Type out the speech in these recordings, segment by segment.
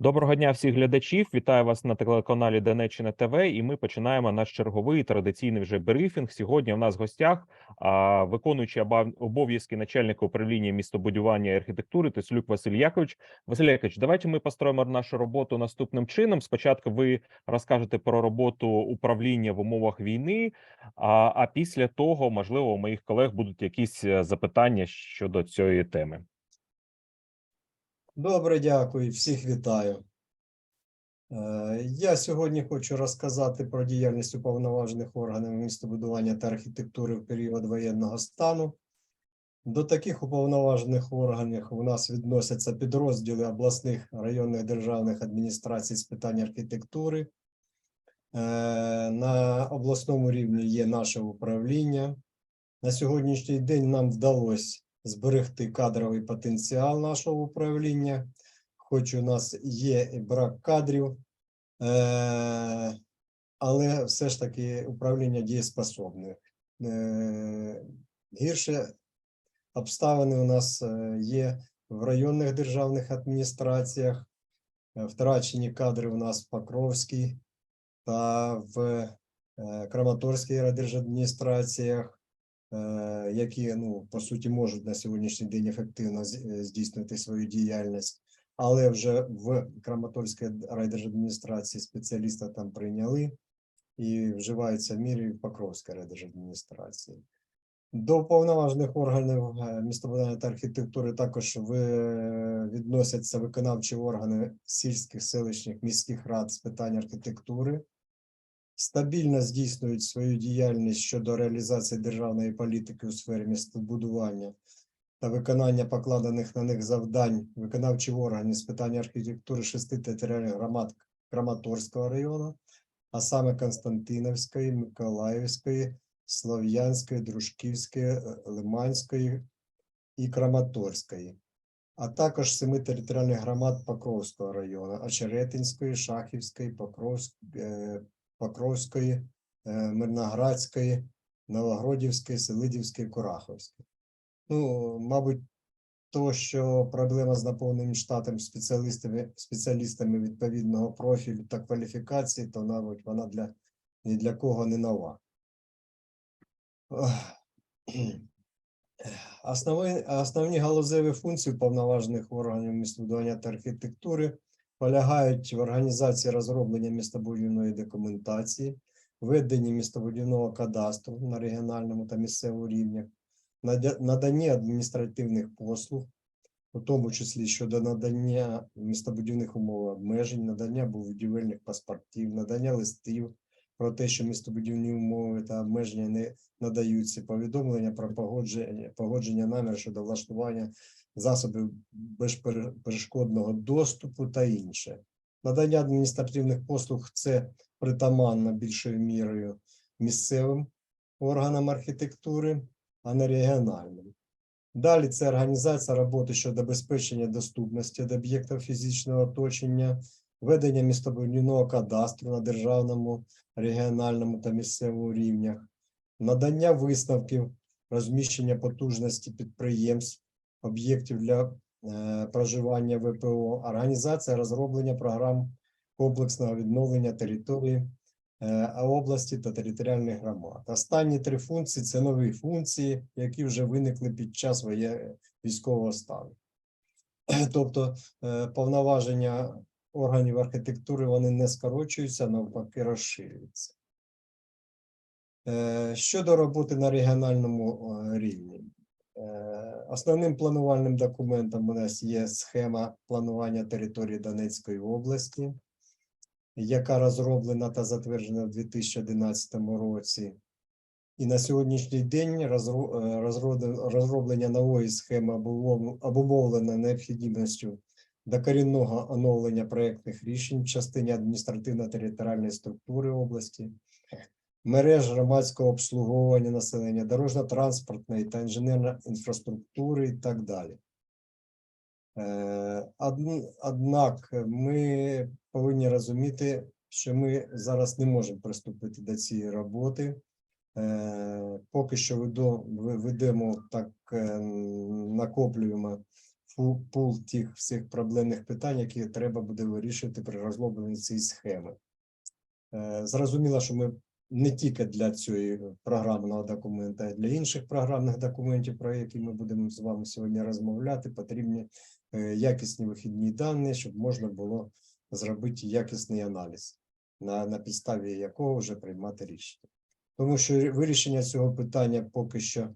Доброго дня всіх глядачів. Вітаю вас на телеканалі Донеччина ТВ. І ми починаємо наш черговий традиційний вже брифінг. Сьогодні у нас в гостях а, виконуючий обов'язки начальника управління містобудування і архітектури Теслюк Василь Якович. Василь Якович, давайте ми построїмо нашу роботу наступним чином. Спочатку ви розкажете про роботу управління в умовах війни. А, а після того, можливо, у моїх колег будуть якісь е, запитання щодо цієї теми. Добре, дякую, всіх вітаю. Е, Я сьогодні хочу розказати про діяльність уповноважених органів містобудування та архітектури в період воєнного стану. До таких уповноважених органів у нас відносяться підрозділи обласних районних державних адміністрацій з питань архітектури. Е, На обласному рівні є наше управління. На сьогоднішній день нам вдалося зберегти кадровий потенціал нашого управління, хоч у нас є брак кадрів, е, але все ж таки управління дієспособне. Е, Гірше обставини у нас е, є в районних державних адміністраціях, втрачені кадри у нас в Покровській та в Краматорській райдержадміністраціях які ну по суті можуть на сьогоднішній день ефективно е, здійснити свою діяльність, але вже в Краматорській райдержадміністрації спеціаліста там прийняли і вживаються міри в Покровській райдержадміністрації. До повноважних органів е, містобудування та архітектури також відносяться виконавчі органи сільських, селищних, міських рад з питань архітектури стабільно здійснюють свою діяльність щодо реалізації державної політики у сфері містобудування та виконання покладених на них завдань виконавчі органи з питань архітектури шести територіальних громад Краматорського району, а саме Константиновської, Миколаївської, Слов'янської, Дружківської, е, Лиманської і Краматорської, а також семи територіальних громад Покровського району, Очеретинської, Шахівської, Покровської, Покровської, е, Мирноградської, Новогродівської, Селидівської, Кураховської. Ну, мабуть, то, що проблема з наповненим штатом спеціалістами, спеціалістами відповідного профілю та кваліфікації, то, мабуть, вона для ні для кого не нова. Основні, основні галузеві функції повноважених органів містобудування та архітектури полягають в організації розроблення містобудівної документації, веденні містобудівного кадастру на регіональному та місцевому рівнях, наданні адміністративних послуг, у тому числі щодо надання містобудівних умов обмежень, надання будівельних паспортів, надання листів про те, що містобудівні умови та обмеження не надаються, повідомлення про погодження, погодження намір щодо влаштування засобів безперешкодного доступу та інше. Надання адміністративних послуг це притаманно більшою мірою місцевим органам архітектури, а не регіональним. Далі це організація роботи щодо забезпечення доступності до об'єктів фізичного оточення, ведення містобудівного кадастру на державному, регіональному та місцевому рівнях, надання висновків, розміщення потужності підприємств, об'єктів для е, проживання ВПО, організація розроблення програм комплексного відновлення території е, області та територіальних громад. Останні три функції це нові функції, які вже виникли під час військового стану. Тобто е, повноваження органів архітектури вони не скорочуються, навпаки, розширюються. Щодо роботи на регіональному рівні, Основним планувальним документом у нас є схема планування території Донецької області, яка розроблена та затверджена в 2011 році. І на сьогоднішній день е, розроблення нової схеми обумов- обумовлено необхідністю докорінного оновлення проєктних рішень в частині адміністративно-територіальної структури області, мереж громадського обслуговування населення, дорожньо-транспортної та інженерної інфраструктури і так далі. Е, Однак ми повинні розуміти, що ми зараз не можемо приступити до цієї роботи. Е, Поки що ведемо так, е, накоплюємо пул, тих всіх проблемних питань, які треба буде вирішити при розробленні цієї схеми. Зрозуміло, що ми не тільки для цього програмного документа, а й для інших програмних документів, про які ми будемо з вами сьогодні розмовляти, потрібні е, якісні вихідні дані, щоб можна було зробити якісний аналіз, на, на підставі якого вже приймати рішення. Тому що вирішення цього питання поки що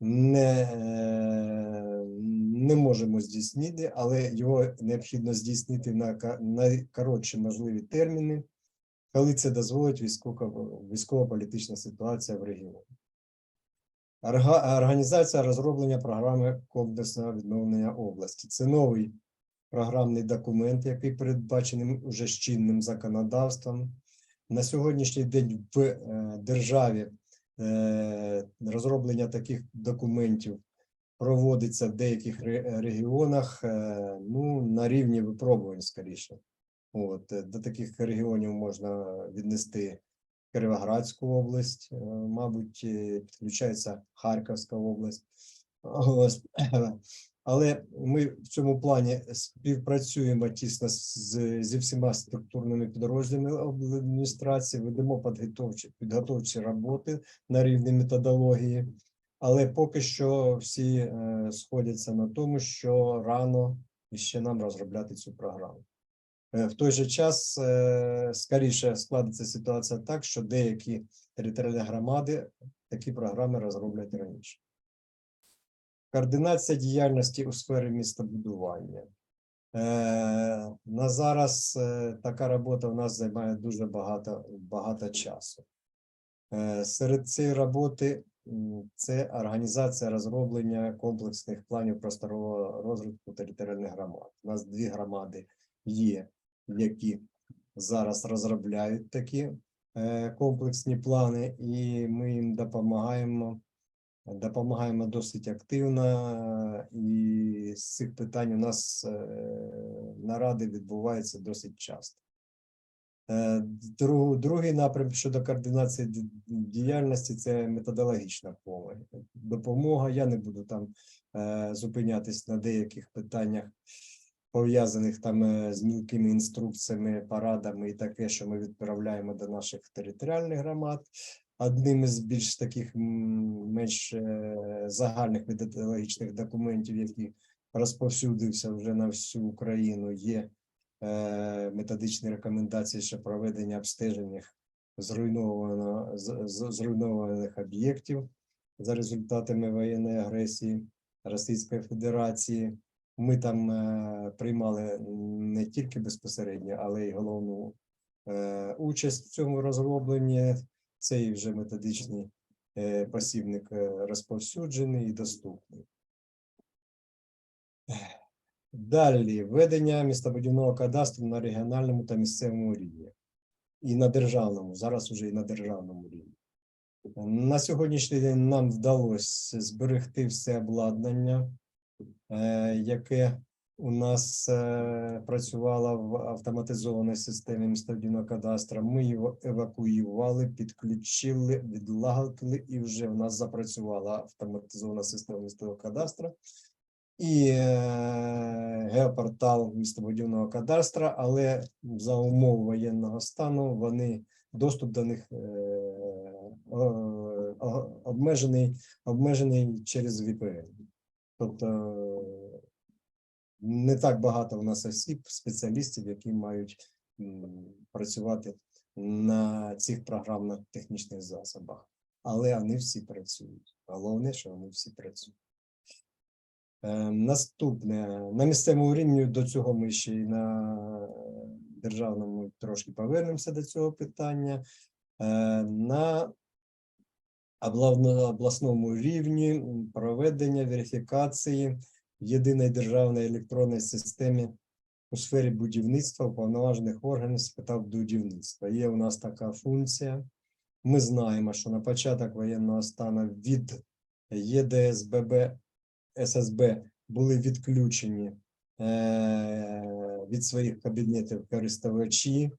не, е, не можемо здійснити, але його необхідно здійснити на найкоротші можливі терміни, коли це дозволить військово- військово-політична ситуація в регіоні. Орга- Організація розроблення програми комплексного відновлення області. Це новий програмний документ, який передбачений уже чинним законодавством. На сьогоднішній день в е, державі е, розроблення таких документів проводиться в деяких регіонах е, ну, на рівні випробувань скоріше. От, е, до таких регіонів можна віднести Кіровоградську область, е, мабуть, е, підключається Харківська область. Але ми в цьому плані співпрацюємо тісно з, зі всіма структурними підрозділами адміністрації, ведемо підготовчі, підготовчі роботи на рівні методології, але поки що всі сходяться на тому, що рано ще нам розробляти цю програму. Е, В той же час е, скоріше складеться ситуація так, що деякі територіальні громади такі програми розроблять раніше. Координація діяльності у сфері містобудування. Е, на зараз така робота у нас займає дуже багато, багато часу. Серед цієї роботи це організація розроблення комплексних планів просторового розвитку територіальних громад. У нас дві громади є, які зараз розробляють такі е, комплексні плани, і ми їм допомагаємо допомагаємо досить активно, і з цих питань у нас е, наради відбуваються досить часто. Е, Другий напрям щодо координації діяльності це методологічна допомога. Я не буду там зупинятись на деяких питаннях, пов'язаних там е, з мілкими інструкціями, парадами і таке, що ми відправляємо до наших територіальних громад. Одним із більш таких менш е, загальних методологічних документів, які розповсюдився вже на всю Україну, є е, методичні рекомендації щодо проведення обстеження зруйнованих об'єктів за результатами воєнної агресії Російської Федерації. Ми там е, приймали не тільки безпосередньо, але й головну е, участь в цьому розробленні. Цей вже методичний е, посібник розповсюджений і доступний. Далі ведення містобудівного кадастру на регіональному та місцевому рівні. І на державному, зараз уже і на державному рівні. На сьогоднішній день нам вдалося зберегти все обладнання, яке у нас е, працювало в автоматизованій системі містобудівного кадастру. Ми його евакуювали, підключили, відлагодили, і вже у нас запрацювала автоматизована система містобудівного кадастру і е, геопортал містобудівного кадастра, але за умов воєнного стану вони доступ до них е, обмежений, обмежений через VPN. Тобто не так багато у нас осіб, спеціалістів, які мають працювати на цих програмно-технічних засобах. Але вони всі працюють. Головне, що вони всі працюють. Е, Наступне на місцевому рівні до цього ми ще й на державному трошки повернемося до цього питання. Е, На обласному рівні проведення верифікації єдиної державної електронної системі у сфері будівництва уповноважених органів з питань будівництва. Є у нас така функція. Ми знаємо, що на початок воєнного стану від ЄДСББ ССБ були відключені е, від своїх кабінетів користувачі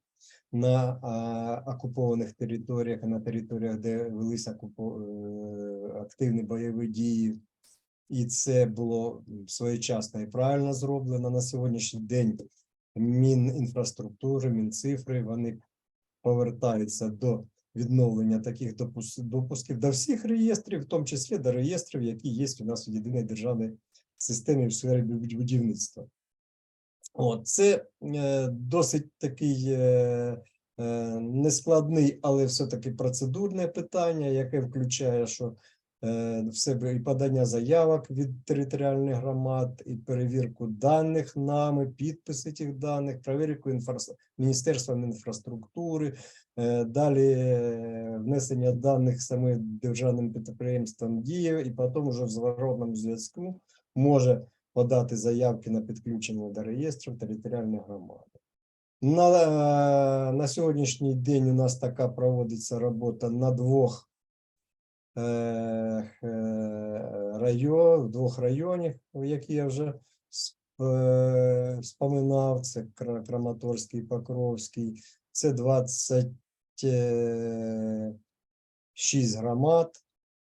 на а, окупованих територіях, на територіях, де велися окупо- е, активні бойові дії. і це було своєчасно і правильно зроблено. На сьогоднішній день Мінінфраструктури, Мінцифри вони повертаються до відновлення таких допус- допусків до всіх реєстрів, в тому числі до реєстрів, які є у нас в єдиній державній системі в сфері будівництва. От, це е, досить такий е, е, нескладний, але все-таки процедурне питання, яке включає, що е, в себе і подання заявок від територіальних громад, і перевірку даних нами, підписи тих даних, перевірку інфрас... Міністерством інфраструктури, е, далі е, внесення даних саме державним підприємством діє, і потім уже в зворотному зв'язку може подати заявки на підключення до реєстрів територіальної громади. На, е, на сьогоднішній день у нас така проводиться робота на двох е, е, район, двох районах, які я вже споминав, це Кра- Краматорський, Покровський, це 26 громад.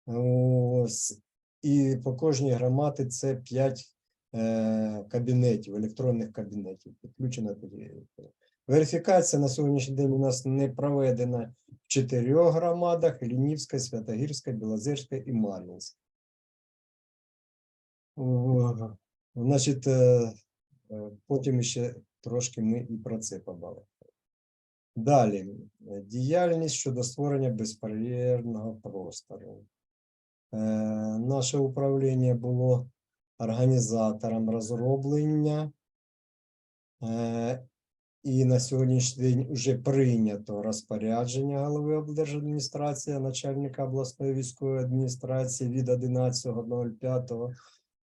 Ось, і по кожній громаді це 5 е, кабінетів, електронних кабінетів. Підключено тоді. Верифікація на сьогоднішній день у нас не проведена в чотирьох громадах: Лінівська, Святогірська, Білозерська і Мар'їнська. Значить, е, е, потім ще трошки ми і про це побавимо. Далі, діяльність щодо створення безбар'єрного простору. Е, Наше управління було організатором розроблення, е, і на сьогоднішній день вже прийнято розпорядження голови облдержадміністрації, начальника обласної військової адміністрації від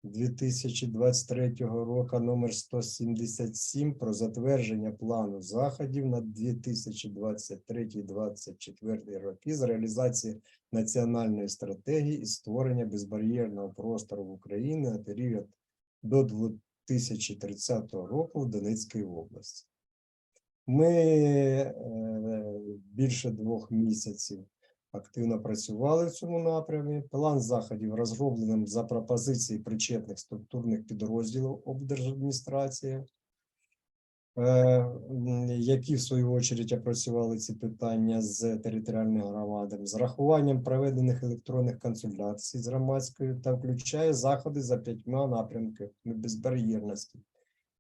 11.05.2023 року номер 177 про затвердження плану заходів на 2023-2024 роки з реалізації національної стратегії і створення безбар'єрного простору в Україні на період до 2030 року в Донецькій області. Ми е, більше двох місяців активно працювали в цьому напрямі. План заходів розроблений за пропозиції причетних структурних підрозділів облдержадміністрації, е, які в свою чергу опрацювали ці питання з територіальними громадами, з рахуванням проведених електронних консультацій з громадською та включає заходи за п'ятьма напрямками безбар'єрності: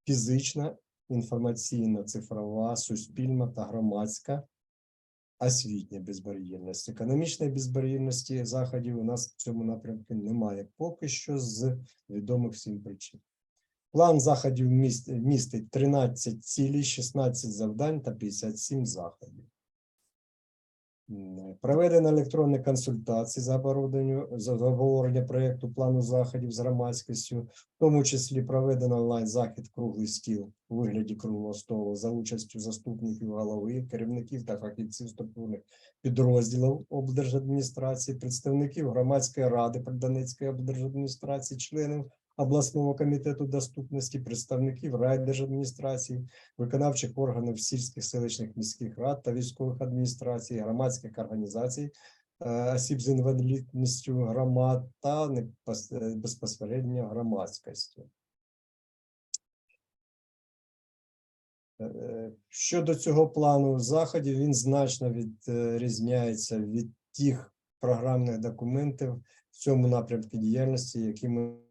фізична, інформаційна, цифрова, суспільна та громадська, освітня безбар'єрність. Економічної безбар'єрності заходів у нас в цьому напрямку немає поки що з відомих всім причин. План заходів міст- містить 13 цілей, 16 завдань та 57 заходів. Проведено електронні консультації за оборудованню за обговорення проєкту плану заходів з громадськістю, в тому числі проведено онлайн-захід круглий стіл у вигляді круглого столу за участю заступників голови, керівників та фахівців структурних підрозділів облдержадміністрації, представників громадської ради Придонецької облдержадміністрації, членів обласного комітету доступності, представників райдержадміністрації, виконавчих органів сільських селищних міських рад та військових адміністрацій, громадських організацій, е, осіб з інвалідністю громад та е, безпосередньо громадськості. Е, Щодо цього плану заходів, він значно відрізняється від тих програмних документів в цьому напрямку діяльності, які ми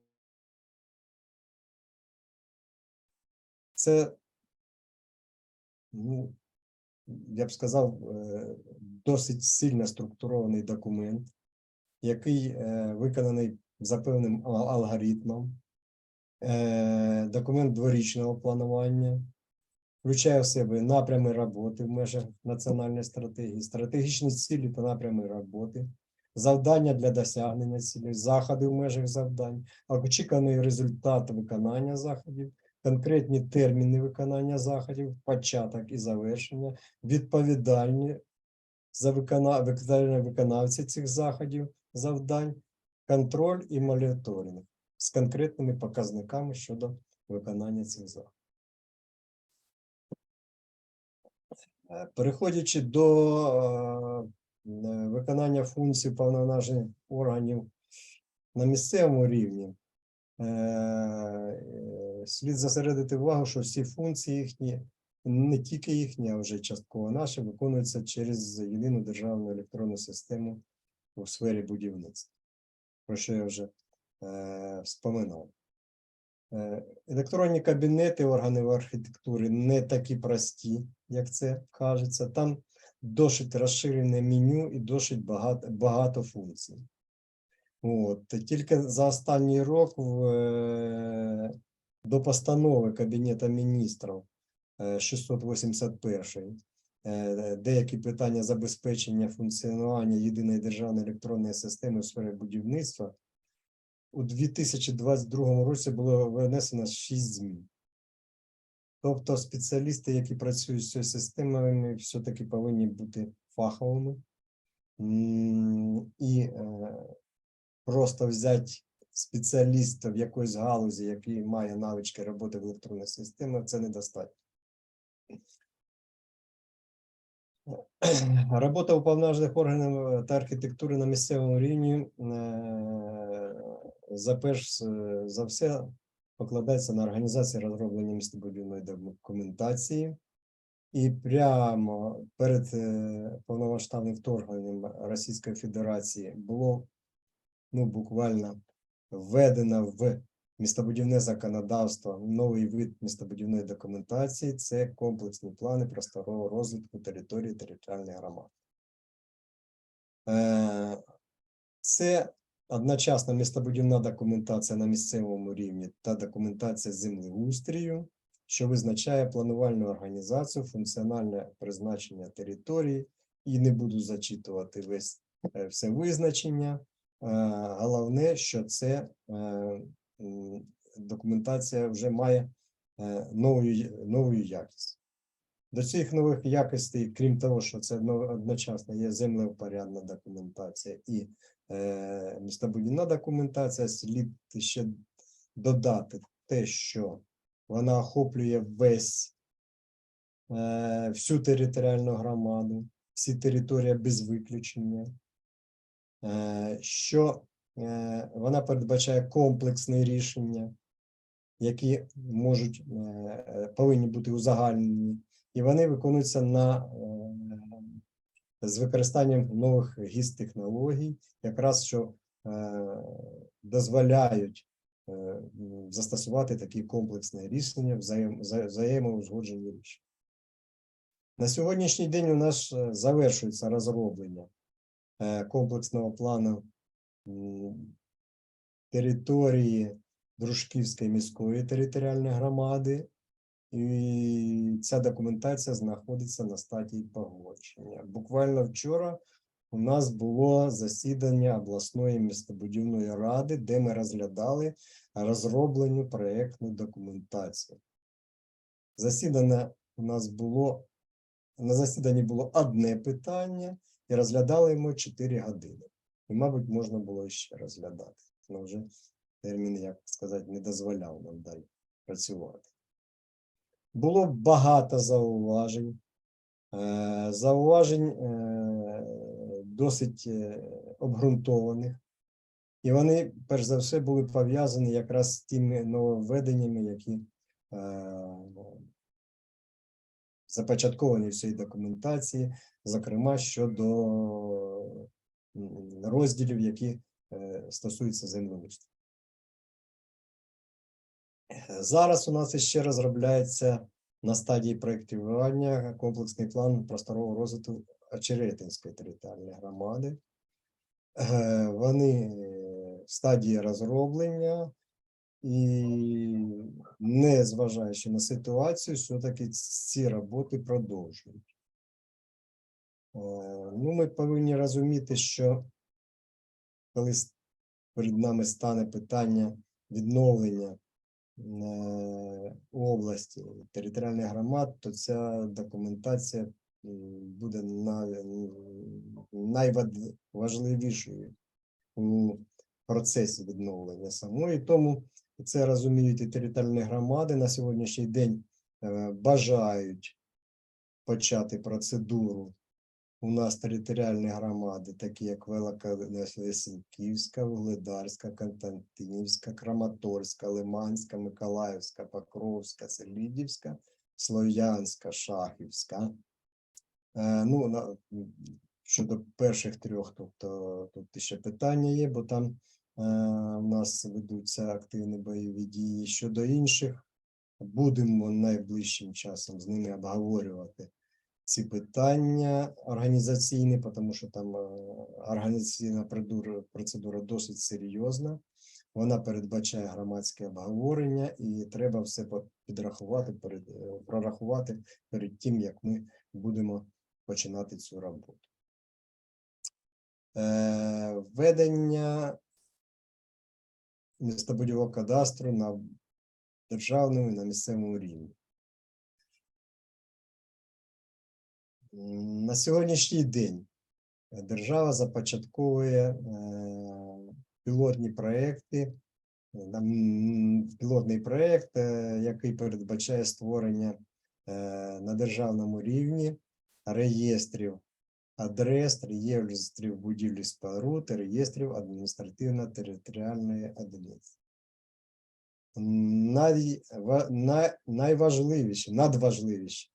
це, ну, я б сказав, е, досить сильно структурований документ, який е, виконаний за певним алгоритмом. Е, Документ дворічного планування включає в себе напрями роботи в межах національної стратегії, стратегічні цілі та напрями роботи, завдання для досягнення цілей, заходи в межах завдань, очікуваний результат виконання заходів, конкретні терміни виконання заходів, початок і завершення, відповідальні за виконання виконавці цих заходів, завдань, контроль і моніторинг з конкретними показниками щодо виконання цих заходів. Е, Переходячи до е, е, виконання функцій повноважень органів на місцевому рівні слід зосередити увагу, що всі функції їхні, не тільки їхні, а вже частково наші, виконуються через єдину державну електронну систему у сфері будівництва, про що я вже е, споминав. Е, Електронні кабінети органів архітектури не такі прості, як це кажеться. Там досить розширене меню і досить багато, багато функцій. От. Тільки за останній рік в, е, до постанови Кабінету міністрів е, 681 е, деякі питання забезпечення функціонування єдиної державної електронної системи у сфері будівництва у 2022 році було внесено 6 змін. Тобто спеціалісти, які працюють з цією системою, все-таки повинні бути фаховими. І е, просто взяти спеціаліста в якоїсь галузі, який має навички роботи в електронних системах, це недостатньо. Робота уповноважених органів та архітектури на місцевому рівні е, за перш е, за все покладається на організацію розроблення містобудівної документації. І прямо перед е, повномасштабним вторгненням Російської Федерації було ну, буквально введено в містобудівне законодавство новий вид містобудівної документації це комплексні плани просторового розвитку території територіальних громад. Е, Це одночасно містобудівна документація на місцевому рівні та документація землеустрію, що визначає планувальну організацію, функціональне призначення території, і не буду зачитувати весь е, все визначення. Е, Головне, що це е, документація вже має е, нову, нову якість. До цих нових якостей, крім того, що це одночасно є землеупорядна документація і е, містобудівна документація, слід ще додати те, що вона охоплює весь всю територіальну громаду, всі території без виключення, що е, вона передбачає комплексне рішення, які можуть е, е, повинні бути узагальнені, і вони виконуються на е, з використанням нових гіст-технологій, якраз що е, дозволяють е, застосувати такі комплексні рішення, взаєм, вза- взаємоузгоджені рішення. На сьогоднішній день у нас е, завершується розроблення е, комплексного плану території Дружківської міської територіальної громади, і ця документація знаходиться на стадії погодження. Буквально вчора у нас було засідання обласної містобудівної ради, де ми розглядали розроблену проєктну документацію. Засідання у нас було на засіданні було одне питання, розглядали ми 4 години. І, мабуть, можна було ще розглядати. Але вже термін, як сказати, не дозволяв нам далі працювати. Було багато зауважень. Е, Зауважень е, досить е, обґрунтованих. І вони, перш за все, були пов'язані якраз з тими нововведеннями, які е, започатковані в документації, зокрема щодо розділів, які е, стосуються землеустрою. Зараз у нас ще розробляється на стадії проєктування комплексний план просторового розвитку Очеретинської територіальної громади. Е, Вони в стадії розроблення, і незважаючи на ситуацію, все-таки ці роботи продовжують. Е, Ну, ми повинні розуміти, що коли перед нами стане питання відновлення е, області територіальних громад, то ця документація буде на- найважливішою у процесі відновлення самої. Тому це розуміють і територіальні громади на сьогоднішній день е, бажають почати процедуру у нас територіальні громади, такі як Великолесінківська, Вугледарська, Константинівська, Краматорська, Лиманська, Миколаївська, Покровська, Селідівська, Слов'янська, Шахівська. Е, Ну, на, щодо перших трьох, тобто тут ще питання є, бо там е, у нас ведуться активні бойові дії. Щодо інших, будемо найближчим часом з ними обговорювати ці питання організаційні, тому що там е, організаційна процедура, досить серйозна. Вона передбачає громадське обговорення, і треба все підрахувати, перед, е, прорахувати перед тим, як ми будемо починати цю роботу. Введення містобудівного кадастру на державному і на місцевому рівні. На сьогоднішній день е, держава започатковує е, пілотні проекти. е, Пілотний проект, е, який передбачає створення на державному рівні реєстрів адрес, реєстрів будівлі споруд, і реєстрів адміністративно-територіальної одиниці. Най, ва- най, найважливіше, надважливіше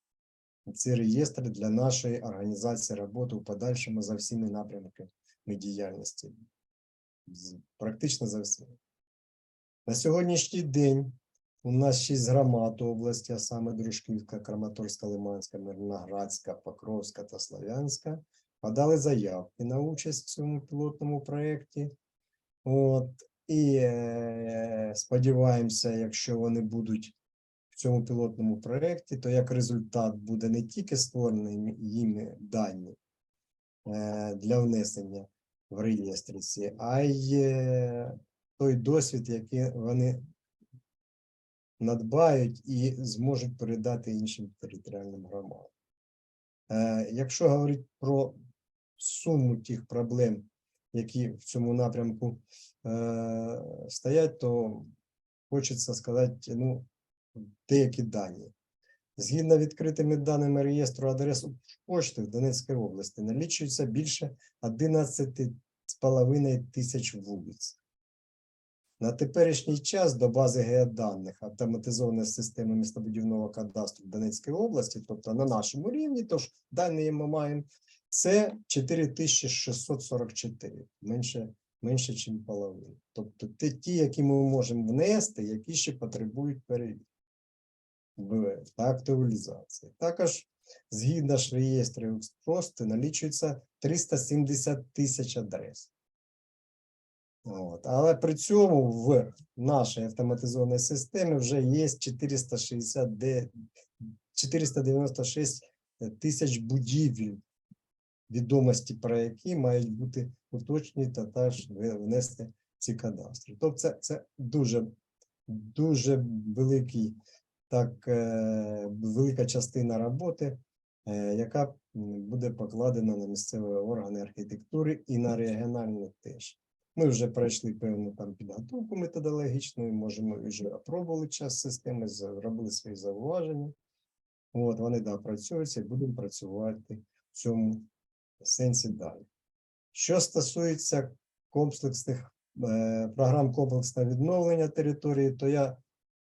ці реєстри для нашої організації роботи у подальшому за всіми напрямками діяльності. Практично за всіми. На сьогоднішній день у нас шість громад області, а саме Дружківська, Краматорська, Лиманська, Мирноградська, Покровська та Слов'янська, подали заявки на участь в цьому пілотному проєкті. От, і е, сподіваємося, якщо вони будуть в цьому пілотному проєкті, то як результат буде не тільки створений їми дані е, для внесення в реєстриці, а й е, той досвід, який вони надбають і зможуть передати іншим територіальним громадам. Е, Якщо говорити про суму тих проблем, які в цьому напрямку е, стоять, то хочеться сказати, ну, деякі дані. Згідно відкритими даними реєстру адрес пошти в Донецькій області налічується більше 11,5 тисяч вулиць. На теперішній час до бази геоданих автоматизована система містобудівного кадастру Донецької області, тобто на нашому рівні, тож дані ми маємо, це 4644, менше, менше, ніж половина. Тобто ті, які ми можемо внести, які ще потребують перевірки та актуалізації. Також згідно ж реєстрів просто налічується 370 тисяч адрес. От. Але при цьому в нашій автоматизованій системі вже є 460, 496 тисяч будівель, відомості про які мають бути уточнені та теж внести ці кадастри. Тобто це, це дуже, дуже великий, так, е, велика частина роботи, е, яка буде покладена на місцеві органи архітектури і на регіональні теж. Ми вже пройшли певну там підготовку методологічну, можемо вже опробували час системи, зробили свої зауваження. От вони да, і будемо працювати в цьому сенсі далі. Що стосується комплексних е, програм комплексного відновлення території, то я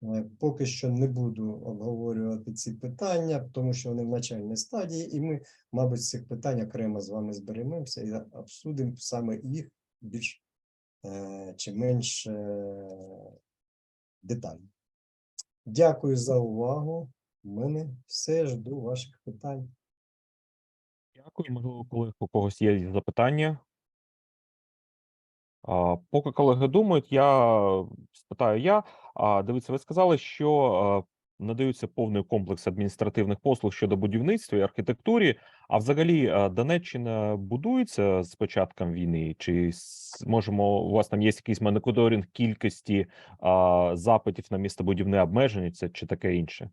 е, поки що не буду обговорювати ці питання, тому що вони в начальній стадії, і ми, мабуть, цих питань окремо з вами зберемося і обсудимо саме їх більш чи менш е, детально. Дякую за увагу. У мене все жду ваших питань. Дякую. Можливо, колег у когось є запитання. А, поки колеги думають, я спитаю я. А, дивіться, ви сказали, що а, надаються повний комплекс адміністративних послуг щодо будівництва і архітектурі. А взагалі Донеччина будується з початком війни? Чи можемо у вас там є якийсь моніторинг кількості а, запитів на містобудівне обмеження, це чи таке інше?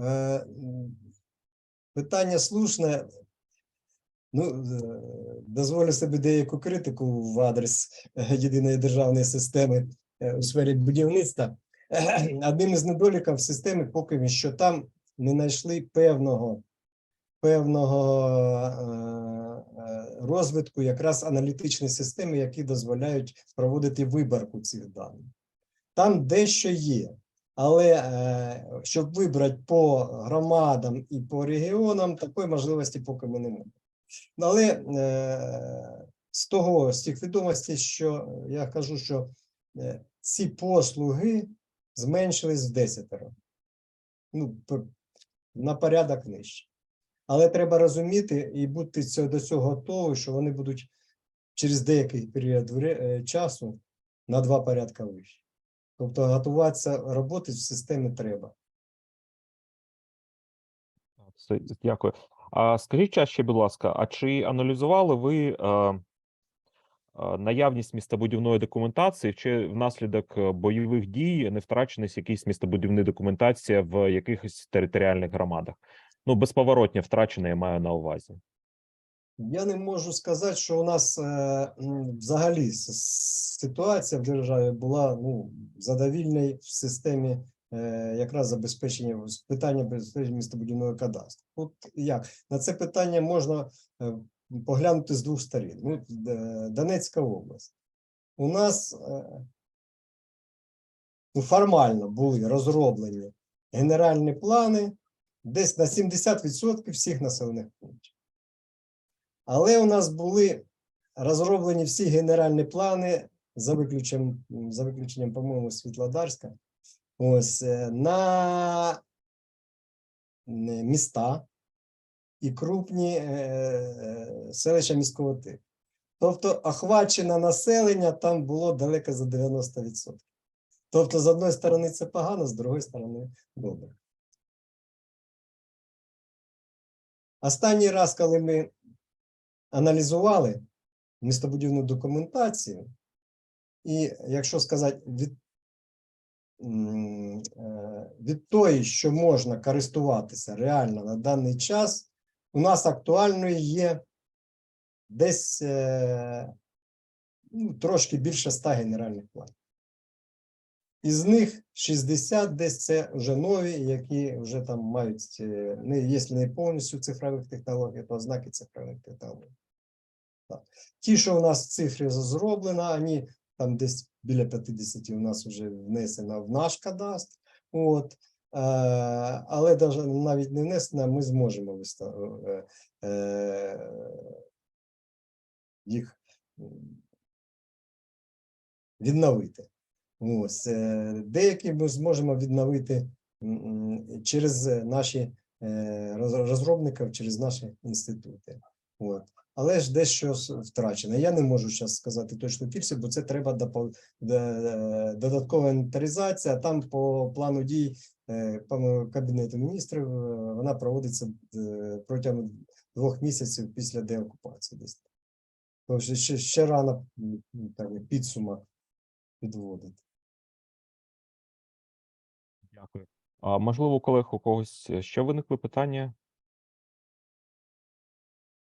Е, питання слушне. Ну, е, дозволю собі деяку критику в адрес е, єдиної державної системи е, у сфері будівництва. Одним із недоліків системи поки що там не знайшли певного певного е, е, розвитку якраз аналітичні системи, які дозволяють проводити виборку цих даних. Там дещо є, але е, щоб вибрати по громадам і по регіонам, такої можливості поки ми не маємо. Ну, Але з того, з тих відомостей, що я кажу, що ці послуги зменшились в десятеро. Ну, на порядок нижче. Але треба розуміти і бути до цього готові, що вони будуть через деякий період е, часу на два порядка вище. Тобто готуватися роботи в системі треба. Дякую. А скажіть чаще, будь ласка, а чи аналізували ви е, наявність містобудівної документації, чи внаслідок е, бойових дій не втраченість якісь містобудівні документація в якихось територіальних громадах? Ну, безповоротня втрачена, я маю на увазі. Я не можу сказати, що у нас е, взагалі ситуація в державі була ну, задовільною в системі е, якраз забезпечення питання безпечення містобудівного кадастру. От як на це питання можна е, поглянути з двох сторін. Ну, Донецька область. У нас е, ну, формально були розроблені генеральні плани десь на 70% всіх населених пунктів. Але у нас були розроблені всі генеральні плани за виключенням, за виключенням, по-моєму, Світлодарська. Ось е, на міста і крупні е, е, селища міського типу. Тобто, охвачене населення там було далеко за 90%. Тобто, з одної сторони, це погано, з другої сторони, добре. Останній раз, коли ми аналізували містобудівну документацію, і якщо сказати, від, е, від тої, що можна користуватися реально на даний час, у нас актуальною є десь е, ну, трошки більше 100 генеральних планів. Із них 60 десь це вже нові, які вже там мають, е, не, якщо не повністю цифрових технологій, то ознаки цифрових технологій. Так. Ті, що у нас в цифрі зроблено, вони там десь біля 50 у нас вже внесено в наш кадастр. От. Е, але навіть не внесено, ми зможемо е, е, їх відновити. Ось, деякі ми зможемо відновити через наші розробників, через наші інститути. От. Але ж дещо втрачено. Я не можу зараз сказати точну кількість, бо це треба де- додаткова інвентаризація. Там по плану дій е, Кабінету міністрів е, вона проводиться е, протягом двох місяців після деокупації. Десь. Тож ще, ще рано так, підсумок підводити. Дякую. А можливо, колег у когось е, ще виникли питання?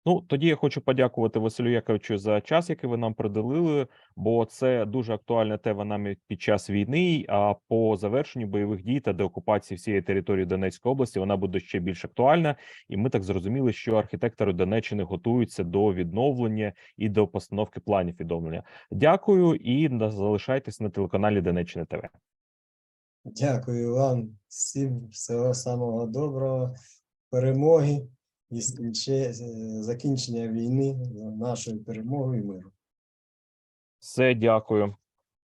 Ну, тоді я хочу подякувати Василю Яковичу за час, який ви нам приділили, бо це дуже актуальна тема навіть під час війни. А по завершенню бойових дій та деокупації всієї території Донецької області вона буде ще більш актуальна. І ми так зрозуміли, що архітектори Донеччини готуються до відновлення і до постановки планів відновлення. Дякую і залишайтесь на телеканалі Донеччина ТВ. Дякую вам всім всього самого доброго, перемоги і закінчення війни, нашою перемогою і миру. Все, дякую.